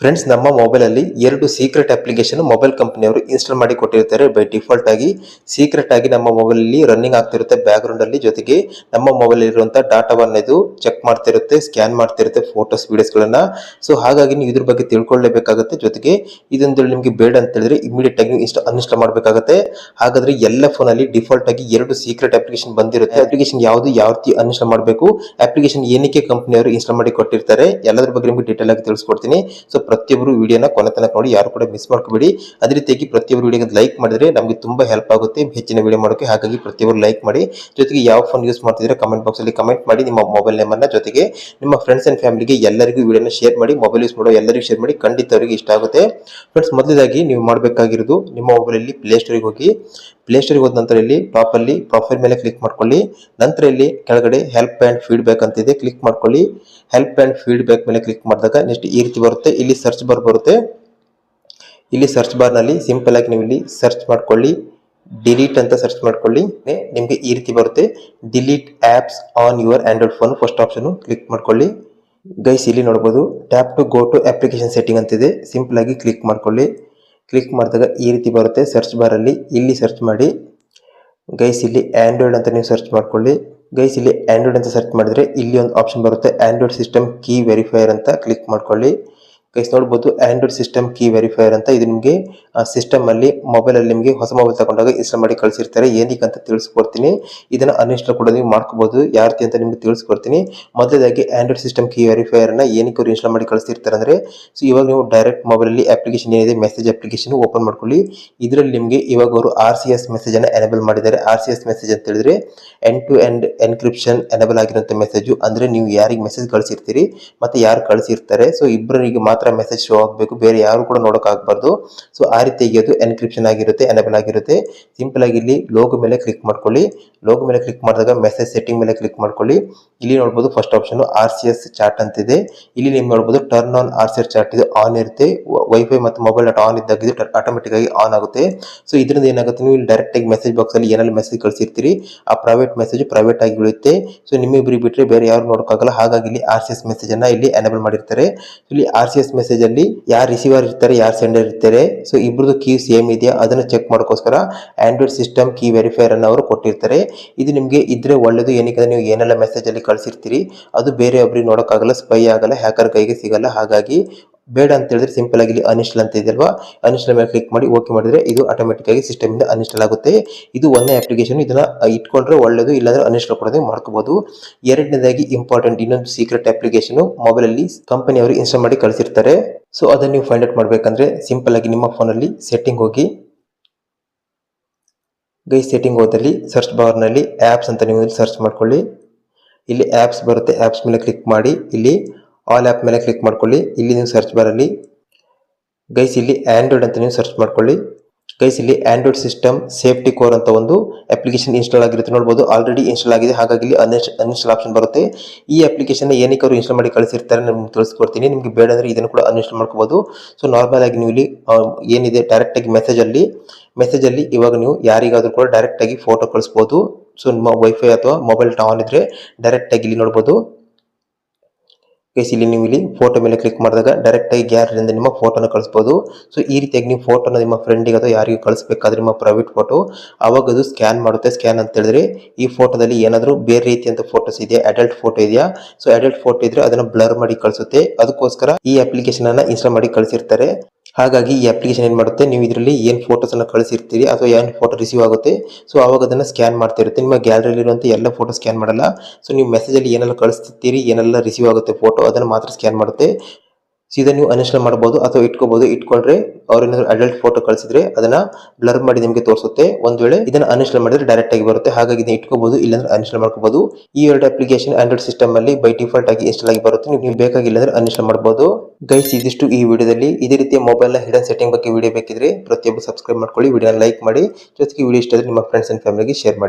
Friends ನಮ್ಮ ಮೊಬೈಲಲ್ಲಿ ಎರಡು ಸೀಕ್ರೆಟ್ ಅಪ್ಲಿಕೇಶನ್ ಮೊಬೈಲ್ ಕಂಪನಿಯವರು ಇನ್ಸ್ಟಾಲ್ ಮಾಡಿ ಕೊಟ್ಟಿರ್ತಾರೆ. ಬೈ ಡಿಫಾಲ್ಟ್ ಆಗಿ ಸೀಕ್ರೆಟ್ ಆಗಿ ನಮ್ಮ ಮೊಬೈಲಲ್ಲಿ ರನ್ನಿಂಗ್ ಆಗ್ತಿರುತ್ತೆ ಬ್ಯಾಕ್ಗ್ರೌಂಡ್ ಅಲ್ಲಿ. ಜೊತೆಗೆ ನಮ್ಮ ಮೊಬೈಲ್ ಇರುವಂತಹ ಡಾಟಾವನ್ನ ಇದು ಚೆಕ್ ಮಾಡ್ತಿರುತ್ತೆ ಸ್ಕ್ಯಾನ್ ಮಾಡ್ತಿರುತ್ತೆ ಫೋಟೋಸ್ ಗಳನ್ನ. ಸೊ ಹಾಗಾಗಿ ನೀವು ಇದ್ರ ಬಗ್ಗೆ ತಿಳ್ಕೊಳ್ಳೇಬೇಕಾಗುತ್ತೆ. ಜೊತೆಗೆ ಇದೊಂದು ನಿಮಗೆ ಬೇಡ ಅಂತ ಹೇಳಿದ್ರೆ ಇಮಿಡಿಯೇಟ್ ಆಗಿ ಇನ್ಸ್ಟಾ ಅನ್ಇನ್ಸ್ಟಾಲ್ ಮಾಡಬೇಕಾಗುತ್ತೆ. ಹಾಗಾದ್ರೆ ಎಲ್ಲ ಫೋನ್ ಅಲ್ಲಿ ಡಿಫಾಲ್ಟ್ ಆಗಿ ಎರಡು ಸೀಕ್ರೆಟ್ ಅಪ್ಲಿಕೇಶನ್ ಬಂದಿರುತ್ತೆ. ಅಪ್ಲಿಕೇಶನ್ ಯಾವುದು, ಯಾವ ರೀತಿ ಅನ್ಇನ್ಸ್ಟಾಲ್ ಮಾಡಬೇಕು ಅಪ್ಲಿಕೇಶನ್ ಏನಕ್ಕೆ ಕಂಪನಿಯವರು ಇನ್ಸ್ಟಾಲ್ ಮಾಡಿ ಕೊಟ್ಟಿರ್ತಾರೆ, ಎಲ್ಲದ್ರ ಬಗ್ಗೆ ನಿಮಗೆ ಡೀಟೇಲ್ ಆಗಿ ತಿಳಿಸ್ಕೊಡ್ತೀನಿ. ಸೊ ಪ್ರತಿಯೊಬ್ಬರು ವಿಡಿಯೋನ ಕೊನೆ ತನಕ ನೋಡಿ, ಯಾರು ಕೂಡ ಮಿಸ್ ಮಾಡ್ಕೋಬೇಡಿ. ಅದೇ ರೀತಿಯಾಗಿ ಪ್ರತಿಯೊಬ್ಬರು ವಿಡಿಯೋಗೆ ಲೈಕ್ ಮಾಡಿದ್ರೆ ನಮಗೆ ತುಂಬಾ ಹೆಲ್ಪ್ ಆಗುತ್ತೆ ಹೆಚ್ಚಿನ ವಿಡಿಯೋ ಮಾಡೋಕೆ ಹಾಗಾಗಿ ಪ್ರತಿಯೊಬ್ಬರು ಲೈಕ್ ಮಾಡಿ, ಜೊತೆಗೆ ಯಾವ ಫೋನ್ ಯೂಸ್ ಮಾಡ್ತಿದ್ರೆ ಕಮೆಂಟ್ ಬಾಕ್ಸ್ ಅಲ್ಲಿ ಕಮೆಂಟ್ ಮಾಡಿ, ನಿಮ್ಮ ಮೊಬೈಲ್ ಅನ್ನ ಜೊತೆಗೆ ನಿಮ್ಮ ಫ್ರೆಂಡ್ಸ್ ಅಂಡ್ ಫ್ಯಾಮಿಲಿಗೆ ಎಲ್ಲರಿಗೂ ವಿಡಿಯೋನ ಶೇರ್ ಮಾಡಿ ಮೊಬೈಲ್ ಯೂಸ್ ಮಾಡೋ ಎಲ್ಲರಿಗೂ ಶೇರ್ ಮಾಡಿ, ಖಂಡಿತ ಅವರಿಗೆ ಇಷ್ಟ ಆಗುತ್ತೆ. ಫ್ರೆಂಡ್ಸ್ ಮೊದಲಾಗಿ ನೀವು ಮಾಡಬೇಕಾಗಿರೋದು ನಿಮ್ಮ ಮೊಬೈಲಲ್ಲಿ ಪ್ಲೇ ಸ್ಟೋರಿಗೆ ಹೋಗಿ ಪ್ಲೇ ಸ್ಟೋರ್ಗೆ ಹೋದ ನಂತರ ಇಲ್ಲಿ ಟಾಪ್ ಅಲ್ಲಿ ಪ್ರೊಫೈಲ್ ಮೇಲೆ ಕ್ಲಿಕ್ ಮಾಡ್ಕೊಳ್ಳಿ. ನಂತರ ಇಲ್ಲಿ ಕೆಳಗಡೆ ಹೆಲ್ಪ್ ಅಂಡ್ ಫೀಡ್ಬ್ಯಾಕ್ ಅಂತ ಇದೆ ಕ್ಲಿಕ್ ಮಾಡ್ಕೊಳ್ಳಿ. ಹೆಲ್ಪ್ ಅಂಡ್ ಫೀಡ್ಬ್ಯಾಕ್ ಮೇಲೆ ಕ್ಲಿಕ್ ಮಾಡಿದಾಗ ನೆಕ್ಸ್ಟ್ ಈ ರೀತಿ ಬರುತ್ತೆ. ಇಲ್ಲಿ ಸರ್ಚ್ ಬಾರ್ ಬರುತ್ತೆ. ಇಲ್ಲಿ ಸರ್ಚ್ ಬಾರ್ನಲ್ಲಿ ಸಿಂಪಲ್ ಆಗಿ ನೀವು ಇಲ್ಲಿ ಸರ್ಚ್ ಮಾಡ್ಕೊಳ್ಳಿ. ಡಿಲೀಟ್ ಅಂತ ಸರ್ಚ್ ಮಾಡ್ಕೊಳ್ಳಿ. ನಿಮಗೆ ಈ ರೀತಿ ಬರುತ್ತೆ. Delete apps on your Android phone first option click ಮಾಡ್ಕೊಳ್ಳಿ. ಗೈಸ್ ಇಲ್ಲಿ ನೋಡಬಹುದು tap to go to application setting ಅಂತಿದೆ ಸಿಂಪಲ್ ಆಗಿ ಕ್ಲಿಕ್ ಮಾಡ್ಕೊಳ್ಳಿ. ಕ್ಲಿಕ್ ಮಾಡಿದಾಗ ಈ ರೀತಿ ಬರುತ್ತೆ. ಸರ್ಚ್ ಬಾರಲ್ಲಿ ಇಲ್ಲಿ ಸರ್ಚ್ ಮಾಡಿ. ಗೈಸ್ ಇಲ್ಲಿ ಆ್ಯಂಡ್ರಾಯ್ಡ್ ಅಂತ ನೀವು ಸರ್ಚ್ ಮಾಡ್ಕೊಳ್ಳಿ. ಗೈಸ್ ಇಲ್ಲಿ ಆ್ಯಂಡ್ರಾಯ್ಡ್ ಅಂತ ಸರ್ಚ್ ಮಾಡಿದ್ರೆ ಇಲ್ಲಿ ಒಂದು ಆಪ್ಷನ್ ಬರುತ್ತೆ. ಆ್ಯಂಡ್ರಾಯ್ಡ್ ಸಿಸ್ಟಮ್ ಕೀ ವೆರಿಫೈಯರ್ ಅಂತ ಕ್ಲಿಕ್ ಮಾಡ್ಕೊಳ್ಳಿ. ಗೈಸ್ ನೋಡ್ಬೋದು ಆಂಡ್ರಾಯ್ಡ್ ಸಿಸ್ಟಮ್ ಕೀ ವೆರಿಫೈಯರ್ ಅಂತ ಇದು ನಿಮಗೆ ಸಿಸ್ಟಮ್ ಅಲ್ಲಿ ಮೊಬೈಲ್ ಅಲ್ಲಿ ನಿಮಗೆ ಹೊಸ ಮೊಬೈಲ್ ತಗೊಂಡಾಗ ಇನ್ಸ್ಟಾಲ್ ಮಾಡಿ ಕಳಿಸಿರ್ತಾರೆ. ಏನಕ್ಕೆ ಅಂತ ತಿಳಿಸ್ಕೊಡ್ತೀನಿ. ಇದನ್ನ ಅನ್ಇನ್ಸ್ಟಾಲ್ ಕೂಡ ನೀವು ಮಾಡ್ಕೋಬಹುದು ಯಾವ ರೀತಿ ಅಂತ ನಿಮ್ಗೆ ತಿಳಿಸ್ಕೊಡ್ತೀನಿ. ಮೊದಲಾಗಿ ಆಂಡ್ರಾಯ್ಡ್ ಸಿಸ್ಟಮ್ ಕೀ ವೆರಿಫೈಯರ್ನ ಏನಕ್ಕೆ ಅವ್ರು ಇನ್ಸ್ಟಾಲ್ ಮಾಡಿ ಕಳಿಸಿರ್ತಾರೆ ಅಂದ್ರೆ, ಸೊ, ಇವಾಗ ನೀವು ಡೈರೆಕ್ಟ್ ಮೊಬೈಲ್ ಅಲ್ಲಿ ಅಪ್ಲಿಕೇಶನ್ ಏನಿದೆ ಮೆಸೇಜ್ ಅಪ್ಲಿಕೇಶನ್ ಓಪನ್ ಮಾಡ್ಕೊಳ್ಳಿ. ಇದರಲ್ಲಿ ನಿಮಗೆ ಇವಾಗ ಅವರು ಆರ್ ಸಿ ಎಸ್ ಮೆಸೇಜ್ ಅನ್ನ ಎನೇಬಲ್ ಮಾಡಿದ್ದಾರೆ. ಆರ್ ಸಿ ಎಸ್ ಮೆಸೇಜ್ ಅಂತ ಹೇಳಿದ್ರೆ end to end encryption enable ಆಗಿರುವಂತ ಮೆಸೇಜ್ ಅಂದ್ರೆ ನೀವು ಯಾರಿಗೆ ಮೆಸೇಜ್ ಕಳಿಸಿರ್ತೀರಿ, ಮತ್ತೆ ಯಾರು ಕಳಿಸಿರ್ತಾರೆ. ಸೊ ಇಬ್ಬರಿಗೆ ಮಾತ್ರ ಮೆಸೇಜ್ ಶೋ ಆಗಬೇಕು, ಬೇರೆ ಯಾರು ಕೂಡ ನೋಡಕ್ ಆಗ್ಬಾರ್ದು. ಸೊ ಆ ರೀತಿಯಾಗಿ ಅದು ಎನ್ಕ್ರಿಪ್ಷನ್ ಆಗಿರುತ್ತೆ ಎನೇಬಲ್ ಆಗಿರುತ್ತೆ. ಸಿಂಪಲ್ ಆಗಿ ಇಲ್ಲಿ ಲೋಗೋ ಮೇಲೆ ಕ್ಲಿಕ್ ಮಾಡ್ಕೊಳ್ಳಿ. ಲೋಗೋ ಮೇಲೆ ಕ್ಲಿಕ್ ಮಾಡಿದಾಗ ಮೆಸೇಜ್ ಸೆಟ್ಟಿಂಗ್ ಮೇಲೆ ಕ್ಲಿಕ್ ಮಾಡ್ಕೊಳ್ಳಿ. ಇಲ್ಲಿ ನೋಡಬಹುದು first option R C S chat ಅಂತಿದೆ. ಇಲ್ಲಿ ನೀವು ನೋಡಬಹುದು turn on R C S chat ಇದು ಆನ್ ಇರುತ್ತೆ. ವೈಫೈ ಮತ್ತು ಮೊಬೈಲ್ ಡಾಟ್ ಆನ್ ಇದ್ದಾಗ ಇದು ಆಟೋಮೆಟಿಕ್ ಆಗಿ ಆನ್ ಆಗುತ್ತೆ. ಸೊ ಇದರಿಂದ ಏನಾಗುತ್ತೆ ನೀವು ಡೈರೆಕ್ಟ್ ಆಗಿ ಮೆಸೇಜ್ ಬಾಕ್ಸ್ ಅಲ್ಲಿ ಏನಾದ್ರು ಮೆಸೇಜ್ ಕಳಿಸಿರ್ತೀರಿ, ಆ ಪ್ರೈವೇಟ್ ಮೆಸೇಜ್ ಪ್ರೈವೇಟ್ ಆಗಿ ಉಳಿಯುತ್ತೆ. ಸೊ ನಿಮ್ಮಿಬ್ಬರಿಗೆ ಬಿಟ್ಟರೆ ಬೇರೆ ಯಾರು ನೋಡೋಕ್ಕಾಗಲ್ಲ. ಹಾಗಾಗಿ ಇಲ್ಲಿ ಆರ್ ಸಿ ಎಸ್ ಮೆಸೇಜ್ ಅನ್ನ ಇಲ್ಲಿ ಎನೇಬಲ್ ಮಾಡಿರ್ತಾರೆ. ಇಲ್ಲಿ ಆರ್ ಸಿ ಎಸ್ ಮೆಸೇಜ್ ಅಲ್ಲಿ ಯಾರು ರಿಸೀವರ್ ಇರ್ತಾರೆ, ಯಾರು ಸೆಂಡರ್ ಇರ್ತಾರೆ ಸೊ ಇಬ್ಬರದು ಕೀ ಸೇಮ್ ಇದೆಯಾ? ಅದನ್ನ ಚೆಕ್ ಮಾಡೋಕ್ಕೋಸ್ಕರ ಆಂಡ್ರಾಯ್ಡ್ ಸಿಸ್ಟಮ್ ಕೀ ವೆರಿಫೈರ್ ಅನ್ನು ಅವರು ಕೊಟ್ಟಿರ್ತಾರೆ. ಇದು ನಿಮಗೆ ಇದ್ರೆ ಒಳ್ಳೇದು ಏನಕ್ಕೆ ನೀವು ಏನೆಲ್ಲ ಮೆಸೇಜ್ ಅಲ್ಲಿ ಕಳಿಸಿರ್ತೀರಿ, ಅದು ಬೇರೆ ಒಬ್ರಿಗೆ ನೋಡೋಕ್ಕಾಗಲ್ಲ ಸ್ಪೈ ಆಗಲ್ಲ ಹ್ಯಾಕರ್ ಕೈಗೆ ಸಿಗಲ್ಲ. ಹಾಗಾಗಿ ಬೇಡ ಅಂತ ಹೇಳಿದ್ರೆ ಸಿಂಪಲ್ ಆಗಿ ಇಲ್ಲಿ ಅನ್ಇನ್ಸ್ಟಾಲ್ ಅಂತ ಇದೆಯಲ್ವಾ? ಅನ್ಇನ್ಸ್ಟಾಲ್ ಮೇಲೆ ಕ್ಲಿಕ್ ಮಾಡಿ ಓಕೆ ಮಾಡಿದ್ರೆ ಇದು ಆಟೋಮೆಟಿಕ್ ಆಗಿ ಸಿಸ್ಟಮ್ ಇಂದ ಅನ್ಇನ್ಸ್ಟಾಲ್ ಆಗುತ್ತೆ. ಇದು ಒಂದೇ ಅಪ್ಲಿಕೇಶನ್ ಇದನ್ನ ಇಟ್ಕೊಂಡ್ರೆ ಒಳ್ಳೆಯದು ಇಲ್ಲಾಂದ್ರೆ ಅನ್ಇನ್ಸ್ಟಾಲ್ ಕೊಡೋದೇ ಮಾಡ್ಕೋಬಹುದು ಎರಡನೇದಾಗಿ ಇಂಪಾರ್ಟೆಂಟ್ ಇನ್ನೊಂದು ಸೀಕ್ರೆಟ್ ಅಪ್ಲಿಕೇಶನ್ ಮೊಬೈಲ್ ಅಲ್ಲಿ ಕಂಪನಿ ಅವರು ಇನ್ಸ್ಟಾಲ್ ಮಾಡಿ ಕಳಿಸಿರ್ತಾರೆ. ಸೊ ಅದನ್ನ ನೀವು ಫೈಂಡ್ ಔಟ್ ಮಾಡಬೇಕಂದ್ರೆ ಸಿಂಪಲ್ ಆಗಿ ನಿಮ್ಮ ಫೋನ್ ಅಲ್ಲಿ ಸೆಟ್ಟಿಂಗ್ ಹೋಗಿ. ಗೈ ಸೆಟ್ಟಿಂಗ್ ಹೋದಲ್ಲಿ ಸರ್ಚ್ ಬಾರ್ನಲ್ಲಿ ಆಪ್ಸ್ ಅಂತ ನೀವು ಸರ್ಚ್ ಮಾಡ್ಕೊಳ್ಳಿ. ಇಲ್ಲಿ ಆಪ್ಸ್ ಬರುತ್ತೆ ಆಪ್ಸ್ ಮೇಲೆ ಕ್ಲಿಕ್ ಮಾಡಿ. ಇಲ್ಲಿ ಆಲ್ ಆ್ಯಪ್ ಮೇಲೆ ಕ್ಲಿಕ್ ಮಾಡ್ಕೊಳ್ಳಿ. ಇಲ್ಲಿ ನೀವು ಸರ್ಚ್ ಬಾರಲ್ಲಿ ಗೈಸ್ ಇಲ್ಲಿ ಆ್ಯಂಡ್ರಾಯ್ಡ್ ಅಂತ ನೀವು ಸರ್ಚ್ ಮಾಡ್ಕೊಳ್ಳಿ. ಗೈಸ್ ಇಲ್ಲಿ ಆ್ಯಂಡ್ರಾಯ್ಡ್ ಸಿಸ್ಟಮ್ ಸೇಫ್ಟಿ ಕೋರ್ ಅಂತ ಒಂದು ಅಪ್ಲಿಕೇಶನ್ ಇನ್ಸ್ಟಾಲ್ ಆಗಿರುತ್ತೆ. ನೋಡ್ಬೋದು ಆಲ್ರೆಡಿ ಇನ್ಸ್ಟಾಲ್ ಆಗಿದೆ. ಹಾಗಾಗಿ ಇಲ್ಲಿ ಅನ್ಇನ್ಸ್ಟಾಲ್ ಆಪ್ಷನ್ ಬರುತ್ತೆ. ಈ ಅಪ್ಲಿಕೇಶನ್ ಏನಕ್ಕೆ ಇನ್ಸ್ಟಾಲ್ ಮಾಡಿ ಕಳಿಸಿರ್ತಾರೆ ನಿಮ್ಗೆ ತಿಳಿಸ್ಕೊಡ್ತೀನಿ. ನಿಮಗೆ ಬೇಡ ಅಂದರೆ ಇದನ್ನು ಕೂಡ ಅನ್ಇನ್ಸ್ಟಾಲ್ ಮಾಡ್ಕೋಬೋದು. ಸೊ ನಾರ್ಮಲ್ ಆಗಿ ನೀವು ಇಲ್ಲಿ ಏನಿದೆ ಡೈರೆಕ್ಟಾಗಿ ಮೆಸೇಜಲ್ಲಿ ಮೆಸೇಜಲ್ಲಿ ಇವಾಗ ನೀವು ಯಾರಿಗಾದರೂ ಕೂಡ ಡೈರೆಕ್ಟಾಗಿ ಫೋಟೋ ಕಳಿಸ್ಬೋದು. ಸೊ ನಿಮ್ಮ ವೈಫೈ ಅಥವಾ ಮೊಬೈಲ್ ಟಾನ್ ಇದ್ದರೆ ಡೈರೆಕ್ಟಾಗಿ ಇಲ್ಲಿ ನೋಡ್ಬೋದು. ಗೈಸ್ ಇಲ್ಲಿ ನೀವು ಇಲ್ಲಿ ಫೋಟೋ ಮೇಲೆ ಕ್ಲಿಕ್ ಮಾಡಿದಾಗ ಡೈರೆಕ್ಟ್ ಆಗಿ ಗ್ಯಾಲರಿಯಿಂದ ನಿಮ್ಮ ಫೋಟೋನ ಕಳಿಸಬಹುದು ಸೊ ಈ ರೀತಿಯಾಗಿ ನೀವು ಫೋಟೋನ ನಿಮ್ಮ ಫ್ರೆಂಡಿಗೆ ಅಥವಾ ಯಾರಿಗೆ ಕಳಿಸ್ಬೇಕಾದ್ರೆ ನಿಮ್ಮ ಪ್ರೈವೇಟ್ ಫೋಟೋ ಅವಾಗ ಅದು ಸ್ಕ್ಯಾನ್ ಮಾಡುತ್ತೆ. ಸ್ಕ್ಯಾನ್ ಅಂತ ಹೇಳಿದ್ರೆ ಈ ಫೋಟೋದಲ್ಲಿ ಏನಾದರೂ ಬೇರೆ ರೀತಿಯಂತ ಫೋಟೋಸ್ ಇದೆಯಾ? ಅಡಲ್ಟ್ ಫೋಟೋ ಇದೆಯಾ? ಸೊ ಅಡಲ್ಟ್ ಫೋಟೋ ಇದ್ರೆ ಅದನ್ನ ಬ್ಲರ್ ಮಾಡಿ ಕಳಿಸುತ್ತೆ. ಅದಕ್ಕೋಸ್ಕರ ಈ ಅಪ್ಲಿಕೇಶನ್ ಅನ್ನ ಇನ್ಸ್ಟಾಲ್ ಮಾಡಿ ಕಳಿಸಿರ್ತಾರೆ. ಹಾಗಾಗಿ ಈ ಅಪ್ಲಿಕೇಶನ್ ಏನ್ ಮಾಡುತ್ತೆ? ನೀವು ಇದರಲ್ಲಿ ಏನ್ ಫೋಟೋಸ್ ಅನ್ನ ಕಳಿಸಿರ್ತೀರಿ? ಅಥವಾ ಏನ್ ಫೋಟೋ ರಿಸೀವ್ ಆಗುತ್ತೆ? ಸೊ ಅವಾಗ ಅದನ್ನ ಸ್ಕ್ಯಾನ್ ಮಾಡ್ತಾ ಇರುತ್ತೆ ನಿಮ್ಮ ಗ್ಯಾಲರಿಲಿ ಇರುವಂತ ಎಲ್ಲ ಫೋಟೋ ಸ್ಕ್ಯಾನ್ ಮಾಡಲ್ಲ. ಸೊ ನೀವು ಮೆಸೇಜ್ ಅಲ್ಲಿ ಏನೆಲ್ಲ ಕಳಿಸ್ತಿರ್ತೀರಿ? ಏನೆಲ್ಲ ರಿಸೀವ್ ಆಗುತ್ತೆ ಫೋಟೋ ಅದನ್ನ ಮಾತ್ರ ಸ್ಕ್ಯಾನ್ ಮಾಡುತ್ತೆ. ಸೀದಾ ನೀವು ಅನ್ಇನ್ಸ್ಟಾಲ್ ಮಾಡಬಹುದು ಅಥವಾ ಇಟ್ಕೋಬಹುದು ಇಟ್ಕೊಂಡ್ರೆ ಅವ್ರ ಏನಾದ್ರು ಅಡಲ್ಟ್ ಫೋಟೋ ಕಳಿಸಿದ್ರೆ ಅದನ್ನ ಬ್ಲರ್ ಮಾಡಿ ನಿಮಗೆ ತೋರಿಸುತ್ತೆ. ಒಂದ್ ವೇಳೆ ಇದನ್ನ ಅನ್ಇನ್ಸ್ಟಾಲ್ ಮಾಡಿದ್ರೆ ಡೈರೆಕ್ಟ್ ಆಗಿ ಬರುತ್ತೆ. ಹಾಗಾಗಿ ಇದನ್ನ ಇಟ್ಕೋಬಹುದು ಇಲ್ಲಾಂದ್ರೆ ಅನ್ಇನ್ಸ್ಟಾಲ್ ಮಾಡ್ಕೋಬಹುದು ಈ ಎರಡು ಅಪ್ಲಿಕೇಶನ್ ಆಂಡ್ರಾಯ್ಡ್ ಸಿಸ್ಟಮ್ ಅಲ್ಲಿ ಬೈ ಡಿಫಾಲ್ಟ್ ಆಗಿ ಇನ್ಸ್ಟಾಲ್ ಆಗಿ ಬರುತ್ತೆ. ನೀವು ಬೇಕಾಗಿಲ್ಲ ಅಂದ್ರೆ ಅನ್ಇನ್ಸ್ಟಾಲ್ ಮಾಡಬಹುದು ಗೈಸ್ ಇದಿಷ್ಟು ಈ ವಿಡಿಯೋದಲ್ಲಿ. ಇದೇ ರೀತಿಯ ಮೊಬೈಲ್ನ ಹಿಡನ್ ಸೆಟ್ಟಿಂಗ್ ಬಗ್ಗೆ ವಿಡಿಯೋ ಬೇಕಿದ್ರೆ ಪ್ರತಿಯೊಬ್ಬರು ಸಬ್ಸ್ಕ್ರೈಬ್ ಮಾಡ್ಕೊಳ್ಳಿ. ವಿಡಿಯೋ ಲೈಕ್ ಮಾಡಿ. ಜೊತೆಗೆ ವಿಡಿಯೋ ಇಷ್ಟ ಆದ್ರೆ ನಿಮ್ಮ ಫ್ರೆಂಡ್ಸ್ ಅಂಡ್ ಫ್ಯಾಮಿಲಿಗೆ ಶೇರ್ ಮಾಡಿ.